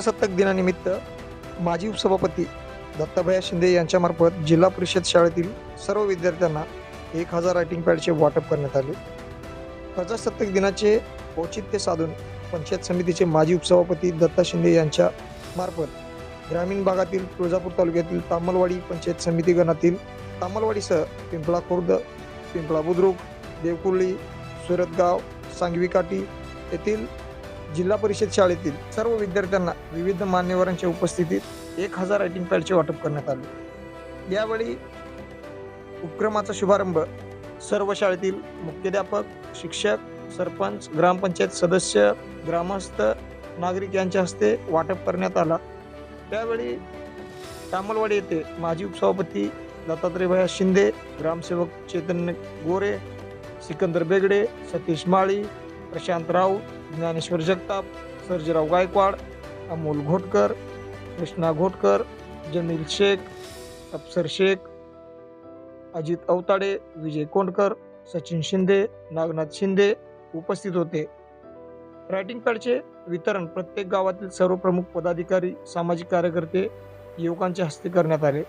प्रजासत्ताक दिनानिमित्त माजी उपसभापती दत्ताभया शिंदे यांच्यामार्फत जिल्हा परिषद शाळेतील सर्व विद्यार्थ्यांना एक हजार रायटिंग पॅडचे वाटप करण्यात आले. प्रजासत्ताक दिनाचे औचित्य साधून पंचायत समितीचे माजी उपसभापती दत्ता शिंदे यांच्या मार्फत ग्रामीण भागातील तुळजापूर तालुक्यातील तामलवाडी पंचायत समिती गणातील तामलवाडीसह पिंपळा खुर्द पिंपळा बुद्रुक देवकुर्ली सुरतगाव सांगवी काठी येथील जिल्हा परिषद शाळेतील सर्व विद्यार्थ्यांना विविध मान्यवरांच्या उपस्थितीत एक हजार रायटिंग पॅडचे वाटप करण्यात आले. यावेळी उपक्रमाचा शुभारंभ सर्व शाळेतील मुख्याध्यापक शिक्षक सरपंच ग्रामपंचायत सदस्य ग्रामस्थ नागरिक यांच्या हस्ते वाटप करण्यात आला. त्यावेळी तामलवाडी येथे माजी उपसभापती दत्तात्रयभया शिंदे ग्रामसेवक चैतन्य गोरे सिकंदर बेगडे सतीश माळी प्रशांत राऊत ज्ञानेश्वर जगताप सर्जीराव गायकवाड अमोल घोटकर कृष्णा घोटकर जमील शेख अप्सर शेख अजित अवताडे विजय कोंडकर सचिन शिंदे नागनाथ शिंदे उपस्थित होते. रायटिंग पॅडचे वितरण प्रत्येक गावातील सर्व प्रमुख पदाधिकारी सामाजिक कार्यकर्ते युवकांच्या हस्ते करण्यात आले.